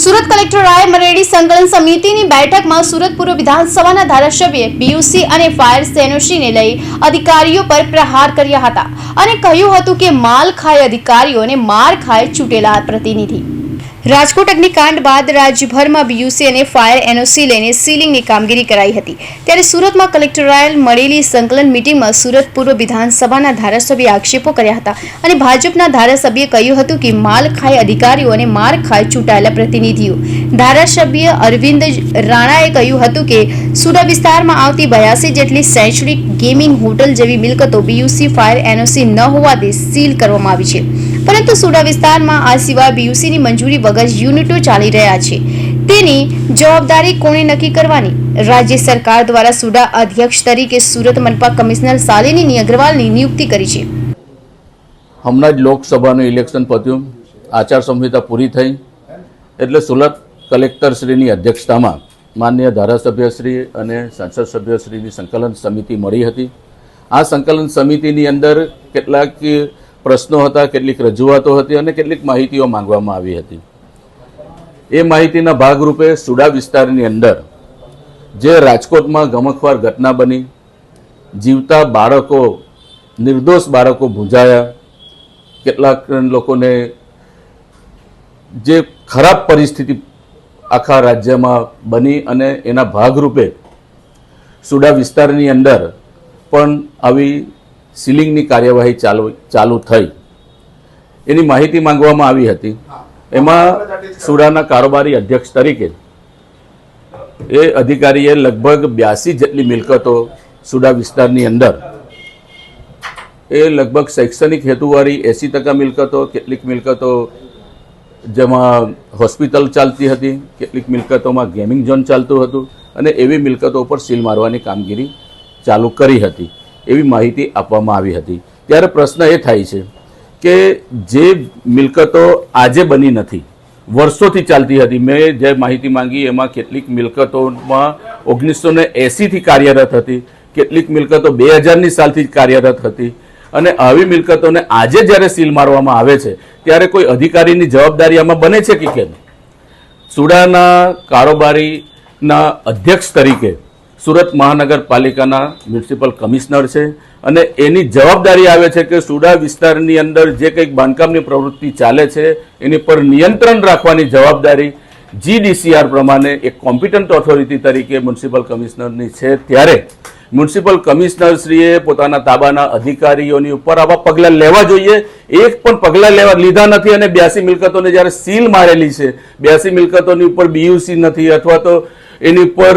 Surat collector રાય મરેડી સંકલન સમિતિની બેઠકમાં સુરત પૂર્વ વિધાનસભાના ધારાસભ્ય પીયુસી અને ફાયર સેનોશીને લઈ અધિકારીઓ પર પ્રહાર કર્યા હતા અને કહ્યું હતું કે માલ ખાય અધિકારીઓને માર ખાય ચૂંટેલા પ્રતિનિધિ. રાજકોટ અગ્નિકાંડ બાદ રાજ્યભરમાં બીયુસી અને ફાયર એનઓસી લઈને સીલિંગની કામગીરી કરાઈ હતી. ત્યારે સુરતમાં કલેક્ટરાયલ મળેલી સંકલન મિટિંગમાં સુરત પૂર્વ વિધાનસભાના ધારાસભ્યે આક્ષેપો કર્યા હતા અને ભાજપના ધારાસભ્યે કહ્યું હતું કે માલ ખાય અધિકારીઓ અને માર ખાય ચૂંટાયેલા પ્રતિનિધિઓ. ધારાસભ્ય અરવિંદ રાણાએ કહ્યું હતું કે સુરત વિસ્તારમાં આવતી બયાસી જેટલી સેન્ચુરી ગેમિંગ હોટલ જેવી મિલકતો બીયુસી ફાયર એનઓસી ન હોવાથી સીલ કરવામાં આવી છે. પરંતુ સુડા વિસ્તારમાં આ સિવાય બીયુસીની મંજૂરી વગર યુનિટો ચાલી રહ્યા છે. તેની જવાબદારી કોણે નક્કી કરવાની? રાજ્ય સરકાર દ્વારા સુડા અધ્યક્ષ તરીકે સુરત મનપા કમિશનર શાલિની અગ્રવાલની નિયુક્તિ કરી છે. હમણાં જ લોકસભાનું ઇલેક્શન પત્યું. આચારસંહિતા પૂરી થઈ. એટલે સુરત કલેક્ટરશ્રીની અધ્યક્ષતામાં માન્ય ધારાસભ્યશ્રી અને સંસદ સભ્યશ્રીની સંકલન સમિતિ મળી હતી. આ સંકલન સમિતિની અંદર કેટલાક પ્રશ્નો હતા, કેટલીક રજૂઆતો હતી અને કેટલીક માહિતીઓ માંગવામાં આવી હતી. એ માહિતીના ભાગરૂપે સુડા વિસ્તારની અંદર જે રાજકોટમાં ગમખવાર ઘટના બની, જીવતા બાળકો, નિર્દોષ બાળકો ભૂંજાયા, કેટલાક લોકોને જે ખરાબ પરિસ્થિતિ આખા રાજ્યમાં બની અને એના ભાગરૂપે સુડા વિસ્તારની અંદર પણ આવી સીલિંગની કાર્યવાહી ચાલુ ચાલુ થઈ. એની માહિતી માંગવામાં આવી હતી. એમાં સુડાના કારોબારી અધ્યક્ષ તરીકે એ અધિકારીએ લગભગ બ્યાસી જેટલી મિલકતો સુડા વિસ્તારની અંદર એ લગભગ શૈક્ષણિક હેતુવાળી એંસી ટકા મિલકતો, કેટલીક મિલકતો જેમાં હોસ્પિટલ ચાલતી હતી, કેટલીક મિલકતોમાં ગેમિંગ ઝોન ચાલતું હતું અને એવી મિલકતો ઉપર સીલ મારવાની કામગીરી ચાલુ કરી હતી. એવી માહિતી આપવામાં આવી હતી. ત્યારે પ્રશ્ન એ થાય છે કે જે મિલકતો આજે બની નથી, વર્ષોથી ચાલતી હતી. મેં જે માહિતી માંગી એમાં કેટલીક મિલકતોમાં ઓગણીસો ને એંસીથી કાર્યરત હતી, કેટલીક મિલકતો બે હજારની સાલથી જ કાર્યરત હતી. અને આવી મિલકતોને આજે જ્યારે સીલ મારવામાં આવે છે, ત્યારે કોઈ અધિકારીની જવાબદારી આમાં બને છે કે કેમ? સુડાના કારોબારીના અધ્યક્ષ તરીકે સુરત મહાનગરપાલિકાના મ્યુનિસિપલ કમિશનર છે અને એની જવાબદારી આવે છે કે સુડા વિસ્તારની અંદર જે કંઈક બાંધકામની પ્રવૃત્તિ ચાલે છે, એની પર નિયંત્રણ રાખવાની જવાબદારી જીડીસીઆર પ્રમાણે એક કોમ્પિટન્ટ ઓથોરિટી તરીકે મ્યુનિસિપલ કમિશનરની છે. ત્યારે મ્યુનિસિપલ કમિશનરશ્રીએ પોતાના તાબાના અધિકારીઓની ઉપર આવા પગલાં લેવા જોઈએ. એક પણ પગલાં લેવા લીધા નથી અને બ્યાસી મિલકતોને જ્યારે સીલ મારેલી છે, બ્યાસી મિલકતોની ઉપર બીયુસી નથી અથવા તો એની ઉપર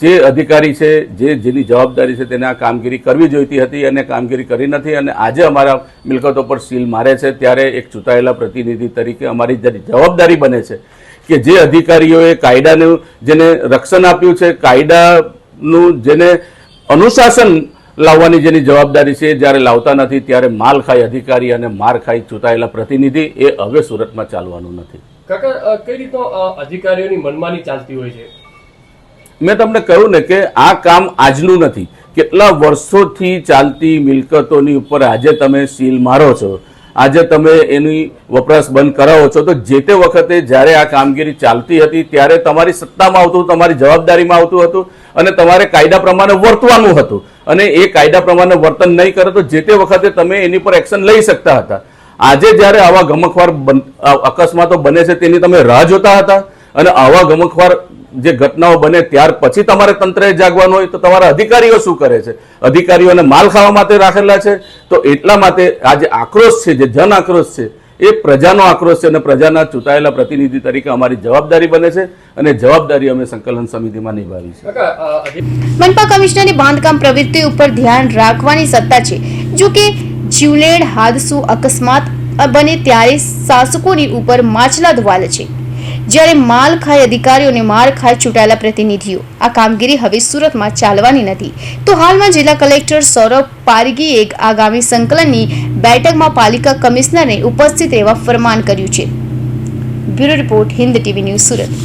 જે અધિકારી છે, જે જેની જવાબદારી છે તેને આ કામગીરી કરવી જોઈતી હતી અને કામગીરી કરી નથી અને આજે અમારા મિલકતો પર સીલ મારે છે, ત્યારે એક ચૂંટાયેલા પ્રતિનિધિ તરીકે અમારી જવાબદારી બને છે કે જે અધિકારીઓએ કાયદાનું જેને રક્ષણ આપ્યું છે, કાયદાનું જેને અનુશાસન લાવવાની જેની જવાબદારી છે જ્યારે લાવતા નથી, ત્યારે માલ ખાઈ અધિકારી અને માર ખાઈ ચૂંટાયેલા પ્રતિનિધિ એ હવે સુરતમાં ચાલવાનું નથી. કાકા કઈ રીતનો અધિકારીઓની મનમાની ચાલતી હોય છે? મેં તમને કહ્યું ને કે આ કામ આજનું નથી. કેટલા વર્ષોથી ચાલતી મિલકતોની ઉપર આજે તમે સીલ મારો છો. આજે તમે એની વપરાશ બંધ કરાવો છો. તો જે તે વખતે જ્યારે આ કામગીરી ચાલતી હતી, ત્યારે તમારી સત્તામાં આવતું, તમારી જવાબદારીમાં આવતું હતું અને તમારે કાયદા પ્રમાણે વર્તવાનું હતું. અને એ કાયદા પ્રમાણે વર્તન નહીં કરે તો જે તે વખતે તમે એની પર એક્શન લઈ શકતા હતા. આજે જ્યારે આવા ગમખવાર અકસ્માતો બને છે, તેની તમે રાહ જોતા હતા અને આવા ગમખવાર જે ઘટનાઓ બને ત્યાર પછી તમારે તંત્રએ જાગવાનું હોય તો તમારા અધિકારીઓ શું કરે છે? અધિકારીઓને માલ ખાવા માટે રાખેલા છે? તો એટલા માટે આ જે આક્રોશ છે જે જન આક્રોશ છે એ પ્રજાનો આક્રોશ છે અને પ્રજાના ચૂંટાયેલા પ્રતિનિધિ તરીકે અમારી જવાબદારી બને છે અને જવાબદારી અમે સંકલન સમિતિમાં નિભાવી છે મનપા કમિશનરની બાંધકામ પ્રવૃત્તિ ઉપર ધ્યાન રાખવાની સત્તા છે. જો કે જીવલેણ હાદસો અકસ્માત બને ત્યારે શાસકોની ઉપર માછલા ધોવાલે છે. જ્યારે માલ ખાય, અધિકારીઓને માર ચૂંટાયેલા પ્રતિનિધિઓ. આ કામગીરી હવે સુરતમાં ચાલવાની નથી. તો હાલમાં જિલ્લા કલેક્ટર સૌરભ પારગીએ આગામી સંકલનની બેઠકમાં પાલિકા કમિશનરને ઉપસ્થિત રહેવા ફરમાન કર્યું છે. Bureau report, Hind TV news Surat.